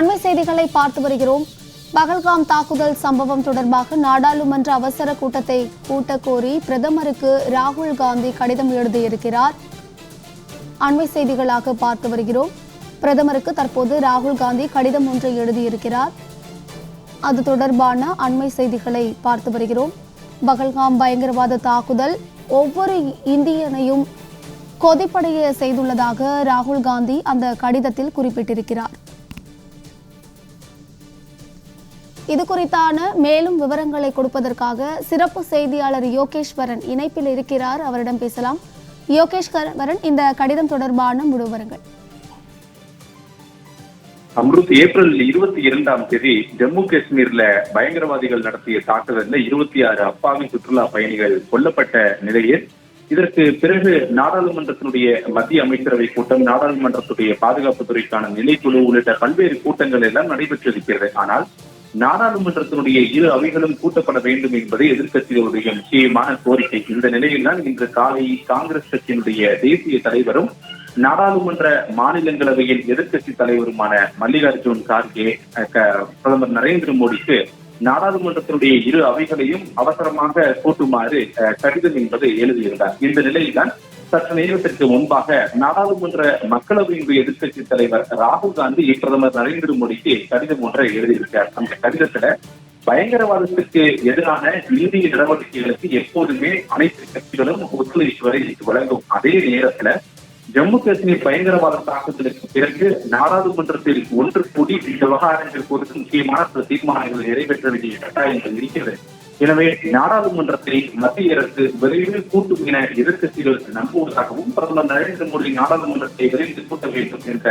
அண்மை செய்திகளை பார்த்து வருகிறோம். பகல்காம் தாக்குதல் சம்பவம் தொடர்பாக நாடாளுமன்ற அவசர கூட்டத்தை கூட்ட கோரி பிரதமருக்கு ராகுல் காந்தி கடிதம் எழுதியிருக்கிறார். அண்மை செய்திகளாக பார்த்து வருகிறோம். பிரதமருக்கு தற்போது ராகுல் காந்தி கடிதம் ஒன்றை எழுதியிருக்கிறார். அது தொடர்பான அண்மை செய்திகளை பார்த்து வருகிறோம். பகல்காம் பயங்கரவாத தாக்குதல் ஒவ்வொரு இந்தியனையும் கொதிப்படைய செய்துள்ளதாக ராகுல் காந்தி அந்த கடிதத்தில் குறிப்பிட்டிருக்கிறார். இது குறித்தான மேலும் விவரங்களை கொடுப்பதற்காக சிறப்பு செய்தியாளர் யோகேஸ்வரன் இணைப்பில் இருக்கிறார். அவரிடம் பேசலாம். யோகேஸ்வரன் இந்த கடிதம் தொடர்பான முழுவரங்கள் அம்ருத் ஏப்ரல் இருபத்தி இரண்டாம் தேதி ஜம்மு காஷ்மீர்ல பயங்கரவாதிகள் நடத்திய தாக்குதல்ல இருபத்தி ஆறு அப்பாவி சுற்றுலா பயணிகள் கொல்லப்பட்ட நிலையில் இதற்கு பிறகு நாடாளுமன்றத்தினுடைய மத்திய அமைச்சரவை கூட்டம் நாடாளுமன்றத்துடைய பாதுகாப்புத்துறைக்கான நிலைக்குழு உள்ளிட்ட பல்வேறு கூட்டங்கள் எல்லாம் நடைபெற்றிருக்கிறது ஆனால் நாடாளுமன்றத்தினுடைய இரு அவைகளும் கூட்டப்பட வேண்டும் என்பது எதிர்க்கட்சிகளுடைய முக்கியமான கோரிக்கை. இந்த நிலையில்தான் இன்று காலை காங்கிரஸ் கட்சியினுடைய தேசிய தலைவரும் நாடாளுமன்ற மாநிலங்களவையின் எதிர்க்கட்சி தலைவருமான மல்லிகார்ஜுன் கார்கே பிரதமர் நரேந்திர மோடிக்கு நாடாளுமன்றத்தினுடைய இரு அவைகளையும் அவசரமாக கூட்டுமாறு கடிதம் என்பது எழுதியிருந்தார். இந்த நிலையில்தான் சற்று நேரத்திற்கு முன்பாக நாடாளுமன்ற மக்களவையின் எதிர்க்கட்சி தலைவர் ராகுல் காந்தி பிரதமர் நரேந்திர மோடிக்கு கடிதம் ஒன்றை எழுதியிருக்கார் அந்த கடிதத்துல பயங்கரவாதத்துக்கு எதிரான இந்திய நடவடிக்கைகளுக்கு எப்போதுமே அனைத்து கட்சிகளும் ஒத்துழைப்பு வரை வழங்கும் அதே நேரத்துல ஜம்மு காஷ்மீர் பயங்கரவாத தாக்குதலுக்கு பிறகு நாடாளுமன்றத்தில் ஒன்று கூடி இந்த விவகாரங்கள் குறித்து முக்கியமான சில தீர்மானங்கள் நிறைவேற்ற வேண்டிய கட்டாயங்கள் இருக்கிறது. எனவே நாடாளுமன்றத்தை மத்திய அரசு விரைவில் கூட்டும் என எதிர்கட்சிகள் நம்புவதாகவும் பிரதமர் நரேந்திர மோடி நாடாளுமன்றத்தை விரைந்து கூட்ட வேண்டும் என்ற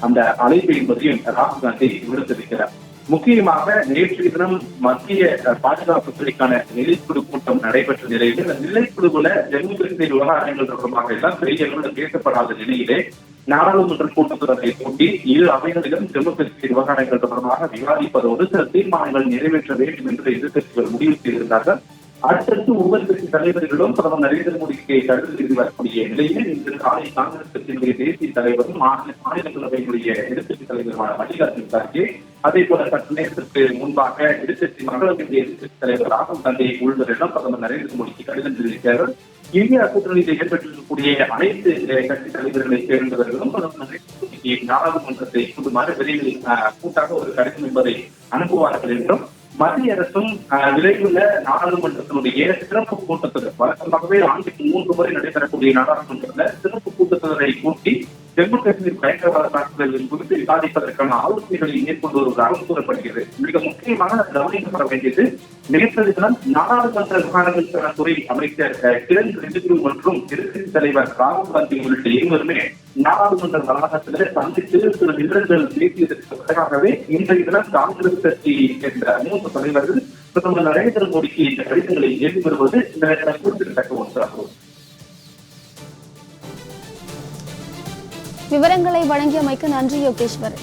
அந்த அழைப்பை என்பதையும் ராகுல் காந்தி விடுத்திருக்கிறார். முக்கியமாக நேற்றைய தினம் மத்திய பாதுகாப்பு துறைக்கான நிலைக்குழு கூட்டம் நடைபெற்ற நிலையில் அந்த நிலைக்குழுவுல ஜம்மு காஷ்மீர் விவகாரங்கள் தொடர்பாக எல்லாம் பெரிய அளவில் பேசப்படாத நிலையிலே நாடாளுமன்ற கூட்டத்தொடரை கூட்டி இரு அவைகளிலும் ஜம்மு காஷ்மீர் விவகாரங்கள் தொடர்பாக விவாதிப்பதோடு சில தீர்மானங்கள் நிறைவேற்ற வேண்டும் என்று எதிர்க்கட்சிகள் முடிவு செய்திருந்தார்கள். அடுத்தடுத்து ஒவ்வொரு கட்சி தலைவர்களும் பிரதமர் நரேந்திர மோடிக்கு கருத்து எழுதி வரக்கூடிய நிலையில் இன்று காலை காங்கிரஸ் கட்சியினுடைய தேசிய தலைவரும் மாநில மாநிலங்களவையினுடைய எதிர்க்கட்சி தலைவருமான மல்லிகார்ஜுன் கார்கே அதே போல சற்று நேரத்திற்கு முன்பாக எதிர்கட்சி மக்களவையுடைய எதிர்கட்சி தலைவர் ராகுல் காந்தியை உள்ளவரிடம் பிரதமர் நரேந்திர மோடிக்கு கடிதம் எழுதியிருக்கிறார்கள் இந்தியா கூட்டணியில் ஏற்பட்டிருக்கக்கூடிய அனைத்து கட்சி தலைவர்களை சேர்ந்தவர்களும் பிரதமர் நரேந்திர மோடிக்கு நாடாளுமன்றத்தை கூடுமாறு விரைவில் கூட்டாக ஒரு கடிதம் என்பதை அனுப்புவார்கள் என்றும் மத்திய அரசும் விரைவில் நாடாளுமன்றத்தினுடைய சிறப்பு கூட்டத்தொடர் வழக்கமாகவே ஆண்டுக்கு மூன்று முறை நடைபெறக்கூடிய நாடாளுமன்றத்தில் சிறப்பு கூட்டத்தொடரை கூட்டி ஜம்மு காஷ்மீர் பயங்கரவாத தாக்குதலின் குறித்து விவாதிப்பதற்கான ஆலோசனைகளை மேற்கொண்டு வருவதாக கூறப்படுகிறது. மிக முக்கியமாக கவனிக்கப்பட வேண்டியது நேற்று தினம் நாடாளுமன்ற விவகாரங்களுக்கான துறை அமைச்சர் கிரண் ரிஜிஜு மற்றும் எதிர்க்கட்சி தலைவர் ராகுல் காந்தி உள்ளிட்ட இருவருமே நாடாளுமன்ற வளாகத்தில் சந்தித்து சில நிபுணர்கள் பேசியதற்கு பிறகாகவே இன்றைய தினம் காங்கிரஸ் கட்சி என்ற மூத்த தலைவர்கள் பிரதமர் நரேந்திர மோடிக்கு இந்த கடிதங்களை எழுதி வருவது இந்த குறிப்பிடத்தக்க ஒன்றாகும். விவரங்களை வழங்கியமைக்கு நன்றி யோகேஸ்வர்.